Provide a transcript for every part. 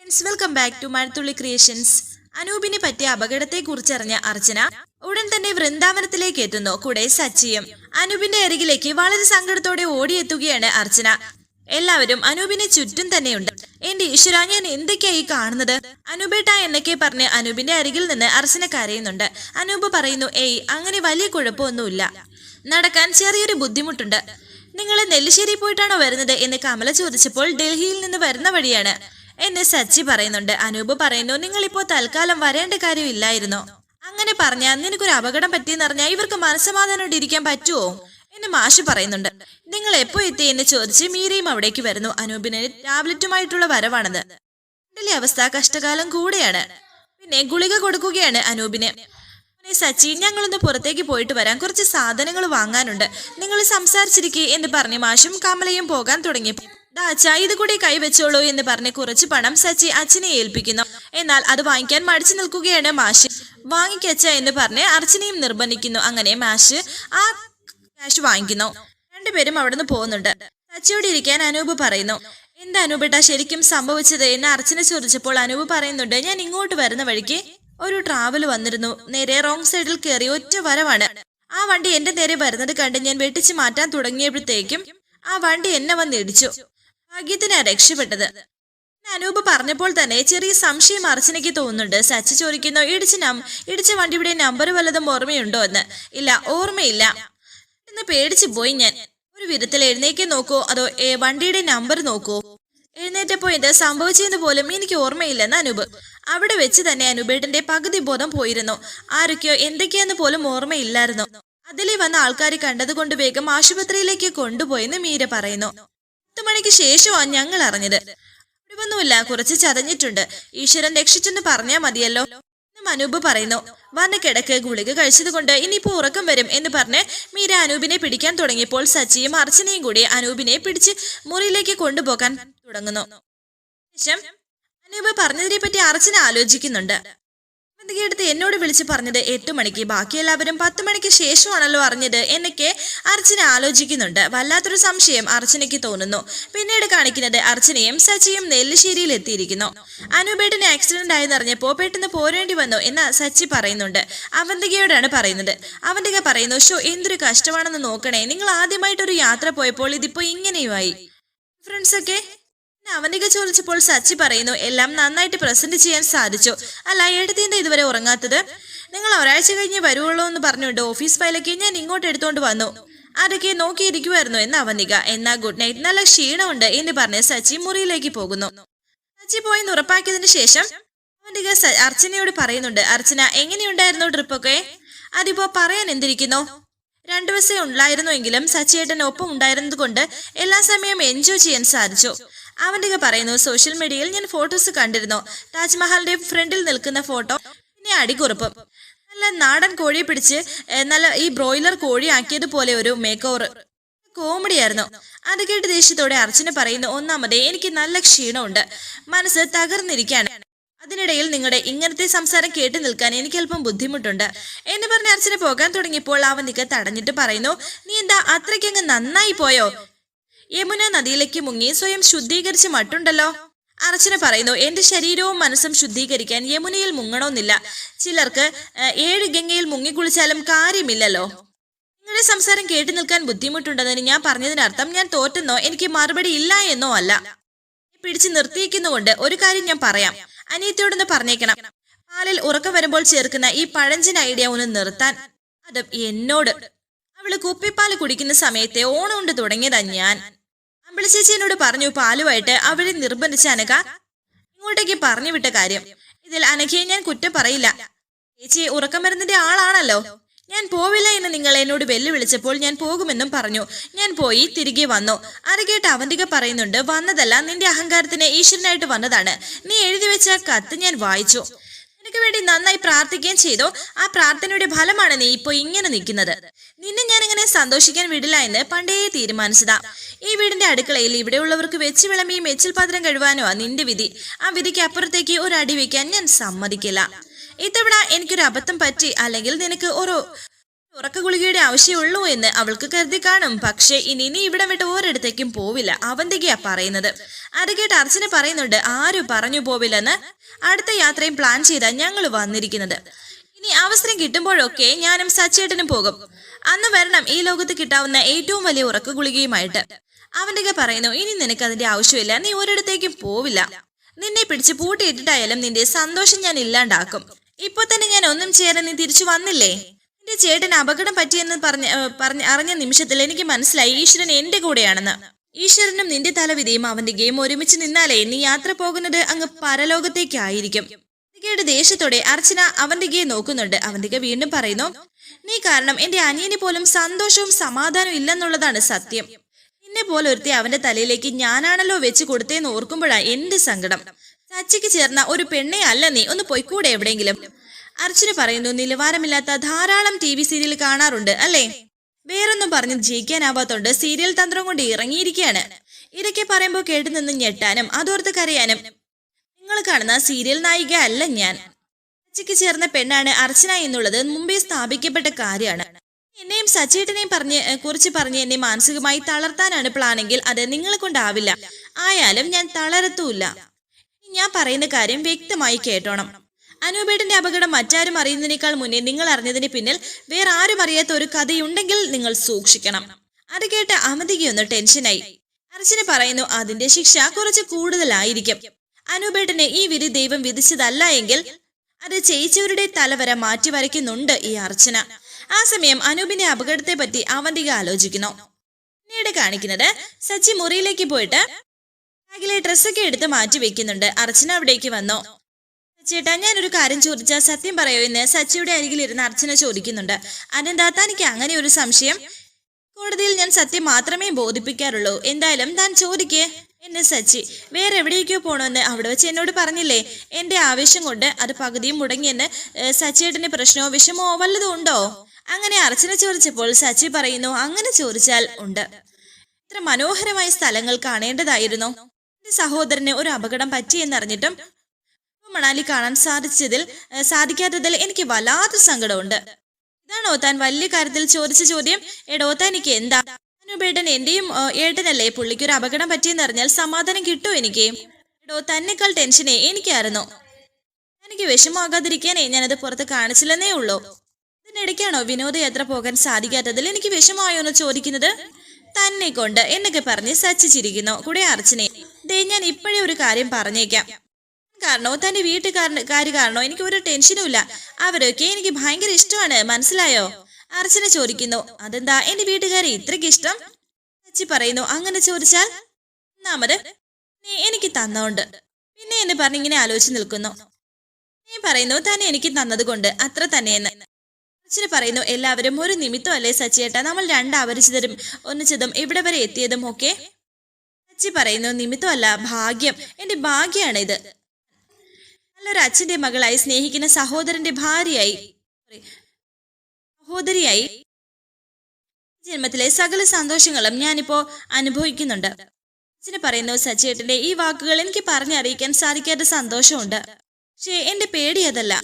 Friends welcome back to Mazhathulli creations അനൂപിനെ പറ്റിയ അപകടത്തെക്കുറിച്ചറിഞ്ഞ അർച്ചന ഉടൻ തന്നെ വൃന്ദാവനത്തിലേക്ക് എത്തുന്നു. കൂടെ സച്ചിയും അനൂപിന്റെ അരികിലേക്ക് വളരെ സങ്കടത്തോടെ ഓടിയെത്തുകയാണ് അർച്ചന. എല്ലാവരും അനൂപിനെ ചുറ്റും തന്നെയുണ്ട്. എന്റെ ഈശ്വര ഞാൻ എന്തൊക്കെയായി കാണുന്നത്? അനൂപേട്ട എന്നൊക്കെ പറഞ്ഞ് അനൂപിന്റെ അരികിൽ നിന്ന് അർച്ചന കരയുന്നുണ്ട്. അനൂപ് പറയുന്നു ഏയ് അങ്ങനെ വലിയ കുഴപ്പമൊന്നുമില്ല. നടക്കാൻ ചെറിയൊരു ബുദ്ധിമുട്ടുണ്ട്. നിങ്ങൾ നെല്ലിശ്ശേരി പോയിട്ടാണോ വരുന്നത്? എന്ന് കമല ചോദിച്ചപ്പോൾ ഡൽഹിയിൽ നിന്ന് വരുന്ന വഴിയാണ്. എന്നെ സച്ചി പറയുന്നുണ്ട്. അനൂപ് പറയുന്നു നിങ്ങൾ ഇപ്പോൾ തൽക്കാലം വരേണ്ട കാര്യമില്ലായിരുന്നു അങ്ങനെ പറഞ്ഞാൽ നിനക്കൊരു അപകടം പറ്റിയെന്നറിഞ്ഞാ ഇവർക്ക് മനസ്സമാധാനമായിട്ട് ഇരിക്കാൻ പറ്റുമോ എന്ന് മാഷ് പറയുന്നുണ്ട്. നിങ്ങൾ എപ്പോ എത്തി? എന്ന് ചോദിച്ച് മീരയും അവിടേക്ക് വരുന്നു. അനൂപിന് ടാബ്ലറ്റുമായിട്ടുള്ള വരവാണത്. എന്റെ അവസ്ഥ കഷ്ടകാലം കൂടെയാണ്. പിന്നെ ഗുളിക കൊടുക്കുകയാണ് അനൂപിന്. സച്ചി ഞങ്ങളൊന്ന് പുറത്തേക്ക് പോയിട്ട് വരാൻ കുറച്ച് സാധനങ്ങൾ വാങ്ങാനുണ്ട്. നിങ്ങൾ സംസാരിച്ചിരിക്കെ എന്ന് പറഞ്ഞ് മാഷും കമലയും പോകാൻ തുടങ്ങി അച്ഛാ ഇത് കൂടി കൈവച്ചോളൂ എന്ന് പറഞ്ഞ് കുറച്ച് പണം സച്ചി അച്ഛനെ ഏൽപ്പിക്കുന്നു. എന്നാൽ അത് വാങ്ങിക്കാൻ മടിച്ചു നിൽക്കുകയാണ് മാഷ്. വാങ്ങിക്കച്ച എന്ന് പറഞ്ഞ് അർച്ചനയും നിർബന്ധിക്കുന്നു. അങ്ങനെ മാഷ് ആ ക്യാഷ് വാങ്ങിക്കുന്നു. രണ്ടുപേരും അവിടുന്ന് പോകുന്നുണ്ട്. സച്ചിയോട് ഇരിക്കാൻ അനൂപ് പറയുന്നു. എന്താ അനൂപേട്ട ശരിക്കും സംഭവിച്ചത്? എന്ന് അർച്ചന ചോദിച്ചപ്പോൾ അനൂപ് പറയുന്നുണ്ട് ഞാൻ ഇങ്ങോട്ട് വരുന്ന വഴിക്ക് ഒരു ട്രാവൽ വന്നിരുന്നു. നേരെ റോങ് സൈഡിൽ കയറി ഒറ്റ വരവാണ്. ആ വണ്ടി എന്റെ നേരെ വരുന്നത് കണ്ട് ഞാൻ വെട്ടിച്ച് മാറ്റാൻ തുടങ്ങിയപ്പോഴത്തേക്കും ആ വണ്ടി എന്നെ വന്ന് ഇടിച്ചു ഭാഗ്യത്തിനാ രക്ഷപ്പെട്ടത്. അനൂപ് പറഞ്ഞപ്പോൾ തന്നെ ചെറിയ സംശയം അർച്ചനയ്ക്ക് തോന്നുന്നുണ്ട്. സച്ചി ചോദിക്കുന്നു ഇടിച്ച നം ഇടിച്ച വണ്ടിയുടെ നമ്പർ വല്ലതും ഓർമ്മയുണ്ടോ എന്ന്? ഇല്ല ഓർമ്മയില്ല. എന്ന് പേടിച്ചു പോയി ഞാൻ. ഒരു വിധത്തിൽ എഴുന്നേക്ക് നോക്കൂ. അതോ വണ്ടിയുടെ നമ്പർ നോക്കൂ? എഴുന്നേറ്റപ്പോ ഇത് സംഭവിച്ചെന്ന് പോലും എനിക്ക് ഓർമ്മയില്ലെന്ന് അനൂപ്. അവിടെ വെച്ച് തന്നെ അനൂപേട്ടന്റെ പകുതി ബോധം പോയിരുന്നു. ആരൊക്കെയോ എന്തൊക്കെയാന്ന് പോലും ഓർമ്മയില്ലായിരുന്നു. അതിലെ വന്ന ആൾക്കാർ കണ്ടതുകൊണ്ട് വേഗം ആശുപത്രിയിലേക്ക് കൊണ്ടുപോയെന്ന് മീര പറയുന്നു. പത്ത് മണിക്ക് ശേഷമാണ് ഞങ്ങൾ അറിഞ്ഞത്. ഒന്നുമില്ല കുറച്ച് ചതഞ്ഞിട്ടുണ്ട്. ഈശ്വരൻ രക്ഷിച്ചെന്ന് പറഞ്ഞാൽ മതിയല്ലോ. അനൂപ് പറയുന്നു. വന്ന കിടക്ക് ഗുളിക കഴിച്ചതുകൊണ്ട് ഇനിയിപ്പോ ഉറക്കം വരും എന്ന് പറഞ്ഞ് മീര അനൂപിനെ പിടിക്കാൻ തുടങ്ങിയപ്പോൾ സച്ചിയും അർച്ചനയും കൂടി അനൂപിനെ പിടിച്ച് മുറിയിലേക്ക് കൊണ്ടുപോകാൻ തുടങ്ങുന്നു. ശേഷം അനൂപ് പറഞ്ഞതിനെ പറ്റി അർച്ചന ആലോചിക്കുന്നുണ്ട്. എടുത്ത് എന്നോട് വിളിച്ച് പറഞ്ഞത് എട്ട് മണിക്ക് ബാക്കി എല്ലാവരും പത്ത് മണിക്ക് ശേഷമാണല്ലോ അറിഞ്ഞത് എന്നൊക്കെ അർച്ചന ആലോചിക്കുന്നുണ്ട്. വല്ലാത്തൊരു സംശയം അർച്ചനയ്ക്ക് തോന്നുന്നു. പിന്നീട് കാണിക്കുന്നത് അർച്ചനയും സച്ചിയും നെല്ലിശ്ശേരിയിൽ എത്തിയിരിക്കുന്നു. അനുപേട്ടന് ആക്സിഡന്റ് ആയെന്നറിഞ്ഞപ്പോ പെട്ടെന്ന് പോരേണ്ടി വന്നു എന്ന് സച്ചി പറയുന്നുണ്ട്. അവന്തികയോടാണ് പറയുന്നത്. അവന്തിക പറയുന്നു ഷോ എന്തൊരു കഷ്ടമാണെന്ന് നോക്കണേ. നിങ്ങൾ ആദ്യമായിട്ടൊരു യാത്ര പോയപ്പോൾ ഇതിപ്പോ ഇങ്ങനെയുമായി. ഫ്രണ്ട്സ് ഒക്കെ അവനിക ചോദിച്ചപ്പോൾ സച്ചി പറയുന്നു എല്ലാം നന്നായിട്ട് പ്രസന്റ് ചെയ്യാൻ സാധിച്ചു. അല്ല എടുത്തിന്റെ ഇതുവരെ ഉറങ്ങാത്തത്? നിങ്ങൾ ഒരാഴ്ച കഴിഞ്ഞ് വരുവുള്ളൂ എന്ന് പറഞ്ഞുകൊണ്ട് ഓഫീസ് ഫയലൊക്കെ ഞാൻ ഇങ്ങോട്ട് എടുത്തോണ്ട് വന്നു. അതൊക്കെ നോക്കിയിരിക്കുമായിരുന്നു എന്ന് അവനിക. എന്നാ ഗുഡ് നൈറ്റ് നല്ല ക്ഷീണമുണ്ട് എന്ന് പറഞ്ഞ് സച്ചി മുറിയിലേക്ക് പോകുന്നു. സച്ചി പോയി ഉറപ്പാക്കിയതിന് ശേഷം അവനിക അർച്ചനയോട് പറയുന്നുണ്ട് അർച്ചന എങ്ങനെയുണ്ടായിരുന്നു ട്രിപ്പൊക്കെ? അതിപ്പോ പറയാൻ എന്തിരിക്കുന്നു? രണ്ടു ദിവസം ഉണ്ടായിരുന്നുവെങ്കിലും സച്ചിയേട്ടൻ ഒപ്പം ഉണ്ടായിരുന്നത് കൊണ്ട് എല്ലാ സമയം എൻജോയ് ചെയ്യാൻ സാധിച്ചു. അവന്റെ പറയുന്നു സോഷ്യൽ മീഡിയയിൽ ഞാൻ ഫോട്ടോസ് കണ്ടിരുന്നു. താജ്മഹലിന്റെ ഫ്രണ്ടിൽ നിൽക്കുന്ന ഫോട്ടോ പിന്നെ അടികുറപ്പ് നല്ല നാടൻ കോഴിയെ പിടിച്ച് നല്ല ഈ ബ്രോയിലർ കോഴി ആക്കിയതുപോലെ ഒരു മേക്ക് ഓവർ കോമഡി ആയിരുന്നു. അത് കേട്ട് ദേഷ്യത്തോടെ അർച്ചന പറയുന്നു ഒന്നാമത് എനിക്ക് നല്ല ക്ഷീണമുണ്ട്. മനസ്സ് തകർന്നിരിക്കുകയാണ്. അതിനിടയിൽ നിങ്ങളുടെ ഇങ്ങനത്തെ സംസാരം കേട്ടു നിൽക്കാൻ എനിക്ക് അല്പം ബുദ്ധിമുട്ടുണ്ട് എന്ന് പറഞ്ഞ് അർച്ചന പോകാൻ തുടങ്ങിയപ്പോൾ അവൻ നിക്ക് തടഞ്ഞിട്ട് പറയുന്നു നീ എന്താ അത്രയ്ക്കങ്ങ് നന്നായി പോയോ? യമുന നദിയിലേക്ക് മുങ്ങി സ്വയം ശുദ്ധീകരിച്ച് മട്ടുണ്ടല്ലോ. അർച്ചന പറയുന്നു എന്റെ ശരീരവും മനസ്സും ശുദ്ധീകരിക്കാൻ യമുനയിൽ മുങ്ങണമെന്നില്ല ചിലർക്ക് ഏഴ് ഗംഗയിൽ മുങ്ങിക്കുളിച്ചാലും കാര്യമില്ലല്ലോ. നിങ്ങളുടെ സംസാരം കേട്ടു നിൽക്കാൻ ബുദ്ധിമുട്ടുണ്ടെന്ന് ഞാൻ പറഞ്ഞതിനർത്ഥം ഞാൻ തോറ്റെന്നോ എനിക്ക് മറുപടി ഇല്ല എന്നോ അല്ല. പിടിച്ചു നിർത്തിയിരിക്കുന്നുകൊണ്ട് ഒരു കാര്യം ഞാൻ പറയാം. അനിയത്തിയോടൊന്ന് പറഞ്ഞേക്കണം. പാലിൽ ഉറക്കം വരുമ്പോൾ ചേർക്കുന്ന ഈ പഴഞ്ചൻ ഐഡിയ ഒന്ന് നിർത്താൻ. അത് എന്നോട്. അവൾ കുപ്പിപ്പാൽ കുടിക്കുന്ന സമയത്തെ ഓണമുണ്ട് തുടങ്ങിയതാ ഞാൻ. അമ്പിളിച്ചേച്ചി പറഞ്ഞു പാലുമായിട്ട് അവരെ നിർബന്ധിച്ച അനക ഇങ്ങോട്ടേക്ക് പറഞ്ഞു വിട്ട കാര്യം. ഇതിൽ അനഘയെ ഞാൻ കുറ്റം പറയില്ല. ചേച്ചി ഉറക്കം വരുന്നതിന്റെ ആളാണല്ലോ. ഞാൻ പോവില്ല എന്ന് നിങ്ങൾ എന്നോട് വെല്ലുവിളിച്ചപ്പോൾ ഞാൻ പോകുമെന്നും പറഞ്ഞു. ഞാൻ പോയി തിരികെ വന്നു. അരകേട്ട് അവന്റെ പറയുന്നുണ്ട് വന്നതല്ല നിന്റെ അഹങ്കാരത്തിന് ഈശ്വരനായിട്ട് വന്നതാണ്. നീ എഴുതി വെച്ച കത്ത് ഞാൻ വായിച്ചു. നിനക്ക് വേണ്ടി നന്നായി പ്രാർത്ഥിക്കുകയും ചെയ്തു. ആ പ്രാർത്ഥനയുടെ ഫലമാണ് നീ ഇപ്പോൾ ഇങ്ങനെ നിൽക്കുന്നത്. നിന്നെ ഞാൻ ഇങ്ങനെ സന്തോഷിക്കാൻ വിടില്ല എന്ന് പണ്ടേ തീരുമാനിച്ചതാ. ഈ വീടിന്റെ അടുക്കളയിൽ ഇവിടെയുള്ളവർക്ക് വെച്ച് വിളമ്പിയും മെച്ചിൽ പാത്രം കഴുവാനോ നിന്റെ വിധി. ആ വിധിക്ക് അപ്പുറത്തേക്ക് ഒരു അടി വയ്ക്കാൻ ഞാൻ സമ്മതിക്കില്ല. ഇത്തവണ എനിക്കൊരു അബദ്ധം പറ്റി അല്ലെങ്കിൽ നിനക്ക് ഒരു ഉറക്ക ഗുളികയുടെ ആവശ്യമുള്ളൂ എന്ന് അവൾക്ക് കരുതി കാണും. പക്ഷേ ഇനി നീ ഇവിടെ വിട്ട് ഒരിടത്തേക്കും പോവില്ല അവന്തികയാ പറയുന്നത്. അത് കേട്ട് അർച്ചന പറയുന്നുണ്ട് ആരും പറഞ്ഞു പോവില്ലെന്ന് അടുത്ത യാത്രയും പ്ലാൻ ചെയ്താ ഞങ്ങൾ വന്നിരിക്കുന്നത്. ഇനി അവസരം കിട്ടുമ്പോഴൊക്കെ ഞാനും സച്ചേട്ടനും പോകും. അന്ന് വരണം ഈ ലോകത്ത് കിട്ടാവുന്ന ഏറ്റവും വലിയ ഉറക്ക ഗുളികയുമായിട്ട്. അവന്റെ പറയുന്നു ഇനി നിനക്ക് അതിന്റെ ആവശ്യമില്ല നീ ഒരിടത്തേക്കും പോവില്ല. നിന്നെ പിടിച്ച് പൂട്ടിയിട്ടിട്ടായാലും നിന്റെ സന്തോഷം ഞാൻ ഇല്ലാണ്ടാക്കും. ഇപ്പൊ തന്നെ ഞാൻ ഒന്നും ചെയ്യാതെ നീ തിരിച്ചു വന്നില്ലേ? എന്റെ ചേട്ടന് അപകടം പറ്റിയെന്ന് പറഞ്ഞ പറഞ്ഞ അറിഞ്ഞ നിമിഷത്തിൽ എനിക്ക് മനസ്സിലായി ഈശ്വരൻ എന്റെ കൂടെയാണെന്ന്. ഈശ്വരനും നിന്റെ തലവിധിയും അവന്റെ ഗെയിം ഒരുമിച്ച് നിന്നാലേ നീ യാത്ര പോകുന്നത് അങ്ങ് പരലോകത്തേക്കായിരിക്കും. അവന്തികയുടെ ദേഷ്യത്തോടെ അർച്ചന അവന്തികയെ നോക്കുന്നുണ്ട്. അവന്തിക വീണ്ടും പറയുന്നു നീ കാരണം എന്റെ അനിയന് പോലും സന്തോഷവും സമാധാനവും ഇല്ലെന്നുള്ളതാണ് സത്യം. നിന്നെ പോലെ ഒരുത്തി അവന്റെ തലയിലേക്ക് ഞാനാണല്ലോ വെച്ച് കൊടുത്തേന്ന് ഓർക്കുമ്പോഴാ എന്റെ സങ്കടം. ചച്ചിക്ക് ചേർന്ന ഒരു പെണ്ണെ അല്ല നീ. ഒന്ന് പൊയ്ക്കൂടെ എവിടെയെങ്കിലും. അർച്ചന പറയുന്നു നിലവാരമില്ലാത്ത ധാരാളം ടി വി സീരിയൽ കാണാറുണ്ട് അല്ലേ? വേറൊന്നും പറഞ്ഞ് ജയിക്കാനാവാത്തോണ്ട് സീരിയൽ തന്ത്രം കൊണ്ട് ഇറങ്ങിയിരിക്കുകയാണ് ഇതൊക്കെ പറയുമ്പോൾ കേട്ടു നിന്ന് ഞെട്ടാനും അതോർത്ത് കരയാനും നിങ്ങൾ കാണുന്ന സീരിയൽ നായിക അല്ല ഞാൻ. സച്ചിക്ക് ചേർന്ന പെണ്ണാണ് അർച്ചന എന്നുള്ളത് മുമ്പേ സ്ഥാപിക്കപ്പെട്ട കാര്യമാണ്. എന്നെയും സച്ചേട്ടനെയും പറഞ്ഞ് കുറിച്ച് പറഞ്ഞ് എന്നെ മാനസികമായി തളർത്താനാണ് പ്ലാനെങ്കിൽ അത് നിങ്ങളെ കൊണ്ടാവില്ല. ആയാലും ഞാൻ തളരത്തുമില്ല. ഞാൻ പറയുന്ന കാര്യം വ്യക്തമായി കേട്ടോണം. അനൂപേട്ടന്റെ അപകടം മറ്റാരും അറിയുന്നതിനേക്കാൾ മുന്നേ നിങ്ങൾ അറിഞ്ഞതിന് പിന്നിൽ വേറെ ആരും അറിയാത്ത ഒരു കഥയുണ്ടെങ്കിൽ നിങ്ങൾ സൂക്ഷിക്കണം. അത് കേട്ട് അമതികയൊന്ന് ടെൻഷനായി അർച്ചന പറയുന്നു അതിന്റെ ശിക്ഷ കുറച്ച് കൂടുതലായിരിക്കും. അനൂപേട്ടനെ ഈ വിധി ദൈവം വിധിച്ചതല്ല എങ്കിൽ അത് ചെയ്യിച്ചവരുടെ തലവര മാറ്റി വരയ്ക്കുന്നുണ്ട് ഈ അർച്ചന. ആ സമയം അനൂപിന്റെ അപകടത്തെ പറ്റി അവന്തിക ആലോചിക്കുന്നു. പിന്നീട് കാണിക്കുന്നത് സച്ചി മുറിയിലേക്ക് പോയിട്ട് ബാഗിലെ ഡ്രസ്സൊക്കെ എടുത്ത് മാറ്റി വെക്കുന്നുണ്ട്. അർച്ചന അവിടേക്ക് വന്നു. ചേട്ടാ ഒരു കാര്യം ചോദിച്ചാൽ സത്യം പറയോ എന്ന് സച്ചിയുടെ അരികിൽ ഇരുന്ന് അർച്ചന ചോദിക്കുന്നുണ്ട്. അനന്താ തനിക്ക് അങ്ങനെ ഒരു സംശയം. കോടതിയിൽ ഞാൻ സത്യം മാത്രമേ ബോധിപ്പിക്കാറുള്ളൂ. എന്തായാലും താൻ ചോദിക്കേ. എന്നെ സച്ചി വേറെ എവിടേക്കോ പോകണമെന്ന് അവിടെ വെച്ച് എന്നോട് പറഞ്ഞില്ലേ? എന്റെ ആവേശം കൊണ്ട് അത് പകുതിയും മുടങ്ങിയെന്ന് സച്ചിയേട്ടന്റെ പ്രശ്നമോ വിഷമോ വല്ലതും ഉണ്ടോ? അങ്ങനെ അർച്ചന ചോദിച്ചപ്പോൾ സച്ചി പറയുന്നു അങ്ങനെ ചോദിച്ചാൽ ഉണ്ട്. ഇത്ര മനോഹരമായ സ്ഥലങ്ങൾ കാണേണ്ടതായിരുന്നു. എന്റെ സഹോദരന് ഒരു അപകടം പറ്റിയെന്നറിഞ്ഞിട്ടും മണാലി കാണാൻ സാധിച്ചതിൽ സാധിക്കാത്തതിൽ എനിക്ക് വല്ലാത്ത സങ്കടമുണ്ട്. ഇതാണോ താൻ വലിയ കാര്യത്തിൽ ചോദിച്ച ചോദ്യം? എടോ തനിക്ക് എന്താ? അനുപേട്ടൻ എന്റെയും ഏട്ടനല്ലേ പുള്ളിക്ക് ഒരു അപകടം പറ്റിയെന്ന് അറിഞ്ഞാൽ സമാധാനം കിട്ടും എനിക്ക്? എടോ തന്നെക്കാൾ ടെൻഷനെ എനിക്കായിരുന്നു. എനിക്ക് വിഷമമാകാതിരിക്കാനേ ഞാനത് പുറത്ത് കാണിച്ചില്ലെന്നേ ഉള്ളൂ. ഇതിനിടയ്ക്കാണോ വിനോദയാത്ര പോകാൻ സാധിക്കാത്തതിൽ എനിക്ക് വിഷമമായോ എന്ന് ചോദിക്കുന്നത്? തന്നെ കൊണ്ട് എന്നൊക്കെ പറഞ്ഞ് സച്ചിച്ചിരിക്കുന്നു കൂടെ അർച്ചനെ ദേ ഞാൻ ഇപ്പോഴേ ഒരു കാര്യം പറഞ്ഞേക്കാം. കാരണോ തന്റെ വീട്ടുകാരൻ കാര്യ കാരണോ എനിക്ക് ഒരു ടെൻഷനും ഇല്ല അവരൊക്കെ എനിക്ക് ഭയങ്കര ഇഷ്ടമാണ് മനസ്സിലായോ? അർച്ചന ചോദിക്കുന്നു അതെന്താ? എന്റെ വീട്ടുകാരെ ഇത്രയ്ക്ക് ഇഷ്ടം? അച്ചി പറയുന്നു അങ്ങനെ ചോദിച്ചാൽ ഒന്നാമത് നീ എനിക്ക് തന്നോണ്ട്. പിന്നെ എന്ന് പറഞ്ഞ് ഇങ്ങനെ ആലോചിച്ച് നിൽക്കുന്നു. നീ പറയുന്നു തന്നെ എനിക്ക് തന്നത് കൊണ്ട് അത്ര തന്നെയെന്ന്. അർച്ചന പറയുന്നു എല്ലാവരും ഒരു നിമിത്തം അല്ലേ സച്ചിയേട്ട? നമ്മൾ രണ്ടാവരിച്ചതും ഒന്നിച്ചതും ഇവിടെ വരെ എത്തിയതും ഒക്കെ? സച്ചി പറയുന്നു നിമിത്തമല്ല ഭാഗ്യം. എന്റെ ഭാഗ്യാണ് ഇത് നല്ലൊരു അച്ഛന്റെ മകളായി സ്നേഹിക്കുന്ന സഹോദരന്റെ ഭാര്യയായി. സഹോദരിയായി ജന്മത്തിലെ സകല സന്തോഷങ്ങളും ഞാനിപ്പോ അനുഭവിക്കുന്നുണ്ട്. അച്ഛന് പറയുന്നു സച്ചേട്ടന്റെ ഈ വാക്കുകൾ എനിക്ക് പറഞ്ഞറിയിക്കാൻ സാധിക്കാത്ത സന്തോഷമുണ്ട്. പക്ഷേ എന്റെ പേടി അതല്ല.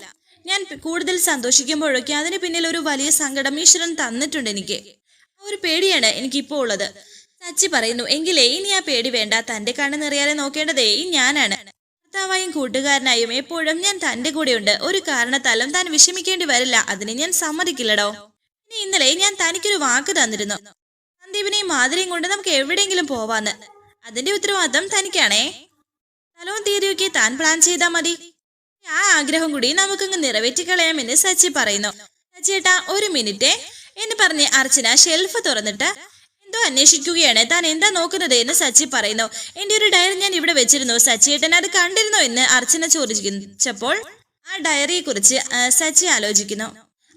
ഞാൻ കൂടുതൽ സന്തോഷിക്കുമ്പോഴൊക്കെ അതിന് പിന്നിൽ ഒരു വലിയ സങ്കടം ഈശ്വരൻ തന്നിട്ടുണ്ട് എനിക്ക്. ആ ഒരു പേടിയാണ് എനിക്കിപ്പോ ഉള്ളത്. സച്ചി പറയുന്നു എങ്കിലേ ഇനി ആ പേടി വേണ്ട. തന്റെ കണ്ണ് നിറയാതെ നോക്കേണ്ടതേ ഈ ഞാനാണ്. ഭർത്താവായും കൂട്ടുകാരനായും എപ്പോഴും ഞാൻ തന്റെ കൂടെയുണ്ട്. ഒരു കാരണത്താലും താൻ വിഷമിക്കേണ്ടി വരില്ല. അതിന് ഞാൻ സമ്മതിക്കില്ലടോ. ഇനി ഇന്നലെ ഞാൻ തനിക്കൊരു വാക്ക് തന്നിരുന്നു. സന്ദീപിനെയും മാതിരിയും കൊണ്ട് നമുക്ക് എവിടെയെങ്കിലും പോവാന്ന്. അതിന്റെ ഉത്തരവാദിത്തം തനിക്കാണേ. സ്ഥലവും തീയതിയൊക്കെ താൻ പ്ലാൻ ചെയ്താൽ മതി. ആ ആഗ്രഹം കൂടി നമുക്കങ്ങ് നിറവേറ്റിക്കളയാമെന്ന് സച്ചി പറയുന്നു. സച്ചിയേട്ടാ ഒരു മിനിറ്റ്. എന്ന് പറഞ്ഞ് അർച്ചന ഷെൽഫ് തുറന്നിട്ട് എന്തോ അന്വേഷിക്കുകയാണ്. താൻ എന്താ നോക്കുന്നത് എന്ന് സച്ചി പറയുന്നു. എന്റെ ഒരു ഡയറി ഞാൻ ഇവിടെ വെച്ചിരുന്നു. സച്ചിയേട്ടൻ അത് കണ്ടിരുന്നു എന്ന് അർച്ചന ചോദിച്ചപ്പോൾ ആ ഡയറിയെ കുറിച്ച് സച്ചി ആലോചിക്കുന്നു.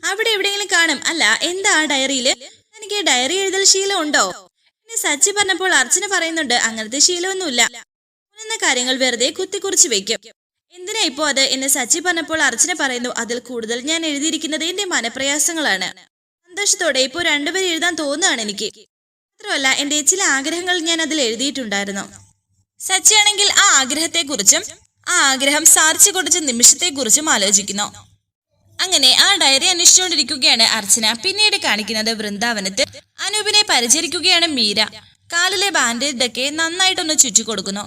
അവിടെ എവിടെയെങ്കിലും കാണും. അല്ല എന്താ ആ ഡയറിയിൽ എനിക്ക് ഡയറി എഴുതൽ ശീലം ഉണ്ടോ? എന്നെ സച്ചി പറഞ്ഞപ്പോൾ അർച്ചന പറയുന്നുണ്ട് അങ്ങനത്തെ ശീലമൊന്നുമില്ല. എന്ന കാര്യങ്ങൾ വെറുതെ കുത്തിക്കുറിച്ച് വെക്കും. എന്തിനാ ഇപ്പോ അത്? എന്ന് സച്ചി പറഞ്ഞപ്പോൾ അർച്ചന പറയുന്നു അതിൽ കൂടുതൽ ഞാൻ എഴുതിയിരിക്കുന്നത് എന്റെ മനപ്രയാസങ്ങളാണ്. സന്തോഷത്തോടെ ഇപ്പോൾ രണ്ടുപേരും എഴുതാൻ തോന്നുകയാണ് എനിക്ക്. മാത്രമല്ല എന്റെ ചില ആഗ്രഹങ്ങൾ ഞാൻ അതിൽ എഴുതിയിട്ടുണ്ടായിരുന്നു. സച്ചിയാണെങ്കിൽ ആ ആഗ്രഹത്തെക്കുറിച്ചും ആ ആഗ്രഹം സാധിച്ചു കൊടുത്ത നിമിഷത്തെക്കുറിച്ചും ആലോചിക്കുന്നു. അങ്ങനെ ആ ഡയറി അന്വേഷിച്ചുകൊണ്ടിരിക്കുകയാണ് അർച്ചന. പിന്നീട് കാണിക്കുന്നത് വൃന്ദാവനത്ത് അനൂപിനെ പരിചരിക്കുകയാണ് മീര. കാലിലെ ബാൻഡേജ് ഒക്കെ നന്നായിട്ടൊന്ന് ചുറ്റി കൊടുക്കുന്നു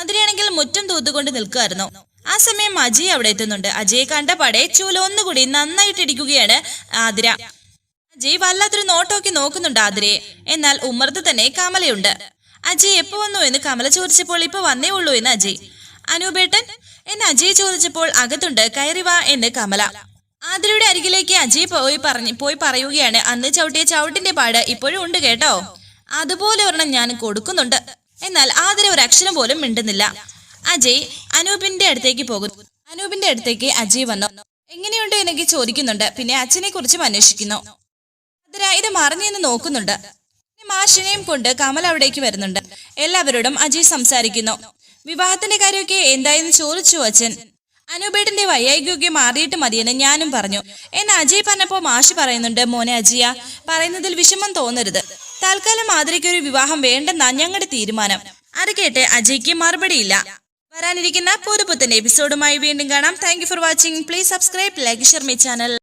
ആതിരയാണെങ്കിൽ മുറ്റം തൂത്തുകൊണ്ട് നിൽക്കുമായിരുന്നു ആ സമയം അജയ് അവിടെ എത്തുന്നുണ്ട്. അജയെ കണ്ട പടെ ചൂല ഒന്നുകൂടി നന്നായിട്ട് ഇടിക്കുകയാണ് ആതിര. അജയ് വല്ലാത്തൊരു നോട്ടോക്കി നോക്കുന്നുണ്ട് ആതിരയെ എന്നാൽ ഉമ്മർത്ത് തന്നെ കമലയുണ്ട്. അജയ് എപ്പോ വന്നു എന്ന് കമല ചോദിച്ചപ്പോൾ ഇപ്പൊ വന്നേ ഉള്ളൂ എന്ന് അജയ് അനൂപേട്ടൻ എന്ന് അജയ് ചോദിച്ചപ്പോൾ അകത്തുണ്ട് കയറി വാ എന്ന് കമല. ആതിരയുടെ അരികിലേക്ക് അജയ് പോയി പറഞ്ഞു പോയി പറയുകയാണ്. അന്ന് ചവിട്ടിയ ചവിട്ടിന്റെ പാട് ഇപ്പോഴും ഉണ്ട് കേട്ടോ. അതുപോലെ ഒരെണ്ണം ഞാൻ കൊടുക്കുന്നുണ്ട്. എന്നാൽ ആതിര ഒരു അക്ഷരം പോലും മിണ്ടുന്നില്ല. അജയ് അനൂപിന്റെ അടുത്തേക്ക് പോകുന്നു. അനൂപിന്റെ അടുത്തേക്ക് അജയ് വന്നു. എങ്ങനെയുണ്ട്? എനിക്ക് ചോദിക്കുന്നുണ്ട്. പിന്നെ അച്ഛനെ കുറിച്ചും അന്വേഷിക്കുന്നു. ഇത് മറിഞ്ഞെന്ന് നോക്കുന്നുണ്ട്. മാഷിനെയും കൊണ്ട് കമൽ അവിടേക്ക് വരുന്നുണ്ട്. എല്ലാവരോടും അജയ് സംസാരിക്കുന്നു. വിവാഹത്തിന്റെ കാര്യമൊക്കെ എന്തായെന്ന് ചോദിച്ചു അച്ഛൻ. അനൂപേട്ടന്റെ വൈയായികയൊക്കെ മാറിയിട്ട് മതിയെന്ന് ഞാനും പറഞ്ഞു. എന്ന് അജയ് പറഞ്ഞപ്പോ മാഷി പറയുന്നുണ്ട് മോനെ അജിയ പറയുന്നതിൽ വിഷമം തോന്നരുത്. തൽക്കാലം മാതിരിക്ക് ഒരു വിവാഹം വേണ്ടെന്നാ ഞങ്ങളുടെ തീരുമാനം. അത് കേട്ട് അജയ്ക്ക് മറുപടിയില്ല. വരാനിരിക്കുന്ന പുതുപുത്തൻ എപ്പിസോഡുമായി വീണ്ടും കാണാം. Thank for watching please subscribe like share my channel